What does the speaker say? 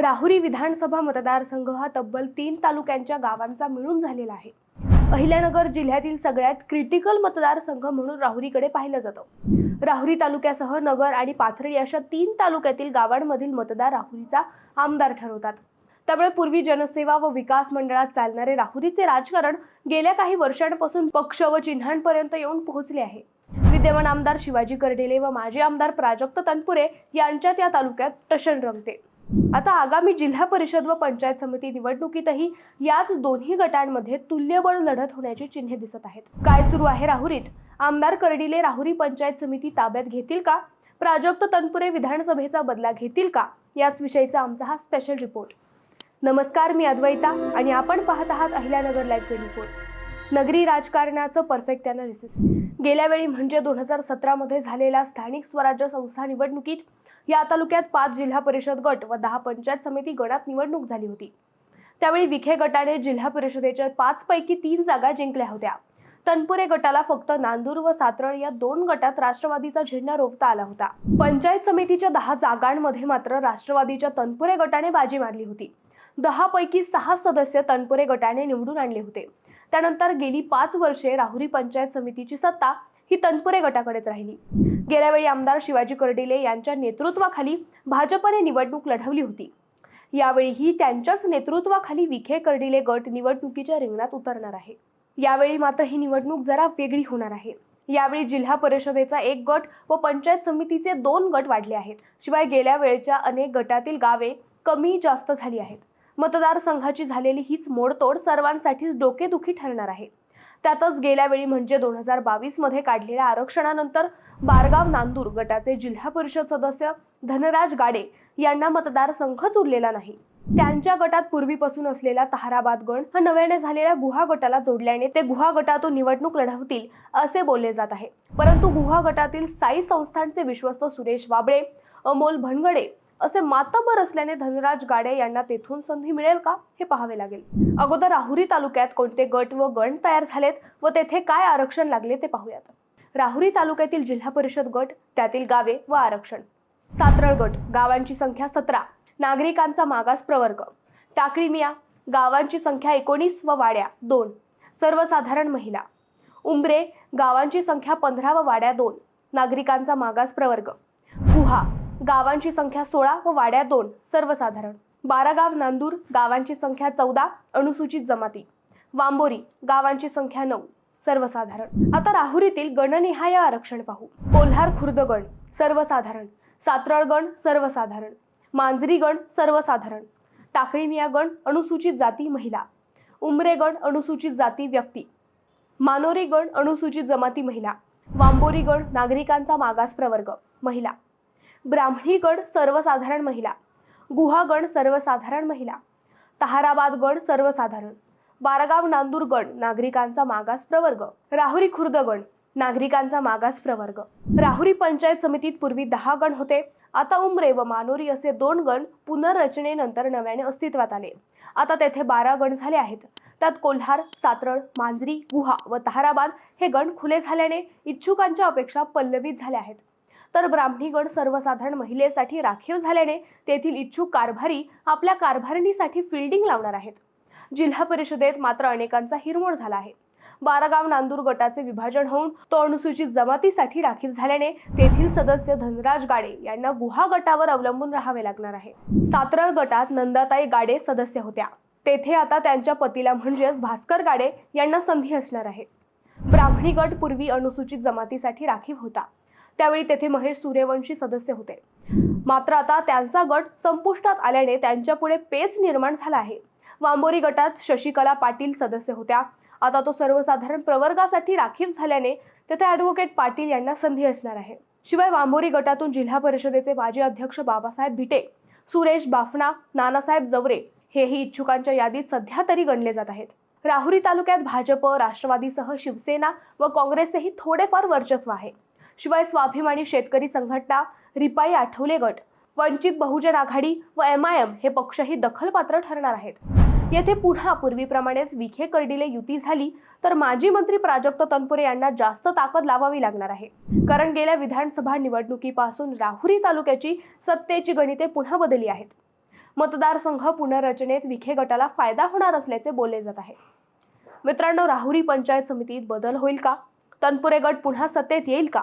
राहुरी विधानसभा मतदारसंघ हा तब्बल तीन तालुक्यांच्या गावांचा मिळून झालेला आहे. अहिल्यानगर जिल्ह्यातील सगळ्यात क्रिटिकल मतदारसंघ म्हणून राहुरीकडे पाहिलं जातं. राहुरी तालुक्यासह नगर आणि पाथर्डी अशा तीन तालुक्यातील गावांमधील मतदार राहुरीचा आमदार ठरवतात. त्यामुळे पूर्वी जनसेवा व विकास मंडळात चालणारे राहुरीचे राजकारण गेल्या काही वर्षांपासून पक्ष व चिन्हांपर्यंत येऊन पोहोचले आहे. विद्यमान आमदार शिवाजी कर्डेले व माजी आमदार प्राजक्त तनपुरे यांच्यात या तालुक्यात टशन रंगते. आता आगामी जिल्हा परिषद व पंचायत समिती निवडणुकीतही याच दोन्ही गटांमध्ये तुल्यबळ लढत होण्याची चिन्हे दिसत आहेत. काय सुरू आहे राहुरीत? आमदार कर्डिले राहुरी पंचायत समिती ताब्यात घेतील का? प्राजक्त तनपुरे विधानसभेचा बदला घेतील का? याच विषयीचा आमचा हा स्पेशल रिपोर्ट नमस्कार मी अद्वैता आणि आपण पाहत आहात अहिल्यानगर लाईव्ह रिपोर्ट नगरी राजकारणाचं परफेक्ट अनालिसिस गेल्या वेळी म्हणजे दोन हजार सतरामध्ये झालेल्या स्थानिक स्वराज्य संस्था निवडणुकीत या तालुक्यात पाच जिल्हा परिषद गट व दहा पंचायत समिती गणात निवडणूक झाली होती. त्यावेळी विखे गटाने जिल्हा परिषदेच्या पाच पैकी तीन जागा जिंकल्या होत्या. तनपुरे गटाला फक्त नांदूर व सातरळ या दोन गटात राष्ट्रवादीचा झेंडा रोवता आला होता. पंचायत समितीच्या दहा जागांमध्ये मात्र राष्ट्रवादीच्या तनपुरे गटाने बाजी मारली होती. दहा पैकी सहा सदस्य तनपुरे गटाने निवडून आणले होते. त्यानंतर गेली पाच वर्षे राहुरी पंचायत समितीची सत्ता ही तनपुरे गटाकडेच राहिली. गेल्या वेळी आमदार शिवाजी कर्डिले यांच्या नेतृत्वाखाली भाजपने निवडणूक लढवली होती. यावेळीही त्यांच्याच नेतृत्वाखाली विखे कर्डिले गट निवडणुकीच्या रिंगणात उतरणार आहे. यावेळी मात्र ही निवडणूक जरा वेगळी होणार आहे. यावेळी जिल्हा परिषदेचा एक गट व पंचायत समितीचे दोन गट वाढले आहेत. शिवाय गेल्या वेळच्या अनेक गटातील गावे कमी जास्त झाली आहेत. मतदारसंघाची झालेली हीच मोडतोड सर्वांसाठीच डोकेदुखी ठरणार आहे. त्यातच गेल्या वेळी म्हणजे दोन हजार बावीसमध्ये काढलेल्या आरक्षणानंतर बारगाव नांदूर गटाचे जिल्हा परिषद सदस्य धनराज गाडे यांना मतदारसंघच उरलेला नाही. त्यांच्या गटात पूर्वीपासून असलेला ताहराबाद गण हा नव्याने झालेल्या गुहा गटाला जोडल्याने ते गुहा गटातून निवडणूक लढवतील असे बोलले जात आहे. परंतु गुहा गटातील साई संस्थांचे विश्वस्त सुरेश वाबळे अमोल भनगडे असे मातबर असल्याने धनराज गाडे यांना तेथून संधी मिळेल का हे पाहावे लागेल. अगोदर राहुरी तालुक्यात कोणते गट व गण तयार झालेत व तेथे काय आरक्षण लागले ते पाहूयात. राहुरी तालुक्यातील जिल्हा परिषद गट त्यातील गावे व आरक्षण. सातरळ गट गावांची संख्या सतरा. नागरिकांचा मागास प्रवर्ग. टाकळी मिया गावांची संख्या एकोणीस व वाड्या दोन. सर्वसाधारण महिला. उंबरे गावांची संख्या पंधरा व वाड्या दोन. नागरिकांचा मागास प्रवर्ग. गुहा गावांची संख्या सोळा व वाड्या दोन सर्वसाधारण. बारागाव नांदूर गावांची संख्या चौदा अनुसूचित जमाती. वांबोरी गावांची संख्या नऊ सर्वसाधारण. आता राहुरीतील गणनिहाय आरक्षण पाहू. कोल्हार खुर्द गण सर्वसाधारण. सातरळ गण सर्वसाधारण. मांजरी गण सर्वसाधारण. टाकळीमिया गण अनुसूचित जाती महिला. उमरे गण अनुसूचित जाती व्यक्ती. मानोरी गण अनुसूचित जमाती महिला. वांबोरी गण नागरिकांचा मागास प्रवर्ग महिला. ब्राह्मणी गण सर्वसाधारण महिला. गुहागण सर्वसाधारण महिला. तहाराबाद गण सर्वसाधारण. बारगाव नांदूर गण नागरिकांचा मागास प्रवर्ग. राहुरी खुर्द गण नागरिकांचा मागास प्रवर्ग. राहुरी पंचायत समितीत पूर्वी दहा गण होते. आता उमरे व मानोरी असे दोन गण पुनर्रचनेनंतर नव्याने अस्तित्वात आले. आता तेथे बारा गण झाले आहेत. त्यात कोल्हार सातरळ मांजरी गुहा व तहाराबाद हे गण खुले झाल्याने इच्छुकांच्या अपेक्षा पल्लवित झाल्या आहेत. तर ब्राह्मणीगण सर्वसाधारण महिलेसाठी राखीव झाल्याने तेथील इच्छुक कारभारी आपल्या कारभारणीसाठी फिल्डिंग लावणार आहेत. जिल्हा परिषदेत मात्र अनेकांचा हिरमोड झाला आहे. बारागाव नांदूर गटाचे विभाजन होऊन तो अनुसूचित जमातीसाठी राखीव झाल्याने तेथील सदस्य धनराज गाडे यांना गुहा गटावर अवलंबून राहावे लागणार आहे. सातरळ गटात नंदाताई गाडे सदस्य होत्या. तेथे आता त्यांच्या पतीला म्हणजेच भास्कर गाडे यांना संधी असणार आहे. ब्राह्मणी गट पूर्वी अनुसूचित जमातीसाठी राखीव होता. त्यावेळी तेथे महेश सूर्यवंशी सदस्य होते. मात्र आता त्यांचा गट संपुष्टात आल्याने त्यांच्यापुढे पेच निर्माण झाला आहे. वांबोरी गटात शशिकला पाटील सदस्य होत्या. आता तो सर्वसाधारण प्रवर्गासाठी राखीव झाल्याने तेथे ॲडव्होकेट पाटील यांना संधी असणार आहे. शिवाय वांबोरी गटातून जिल्हा परिषदेचे माजी अध्यक्ष बाबासाहेब भिटे सुरेश बाफना नानासाहेब जवरे हेही इच्छुकांच्या यादीत सध्या तरी गणले जात आहेत. राहुरी तालुक्यात भाजप राष्ट्रवादीसह शिवसेना व काँग्रेसचेही थोडेफार वर्चस्व आहे. शिवाय स्वाभिमानी शेतकरी संघटना रिपाई आठवले गट वंचित बहुजन आघाडी व एम आय एम हे पक्षही दखलपात्र ठरणार आहेत. येथे पुन्हा पूर्वीप्रमाणेच विखे कर्डिले युती झाली तर माजी मंत्री प्राजक्त तनपुरे यांना जास्त ताकद लावावी लागणार आहे. कारण गेल्या विधानसभा निवडणुकीपासून राहुरी तालुक्याची सत्तेची गणिते पुन्हा बदलली आहेत. मतदारसंघ पुनर्रचनेत विखे गटाला फायदा होणार असल्याचे बोलले जात आहे. मित्रांनो राहुरी पंचायत समितीत बदल होईल का? तनपुरे गट पुन्हा सत्तेत येईल का?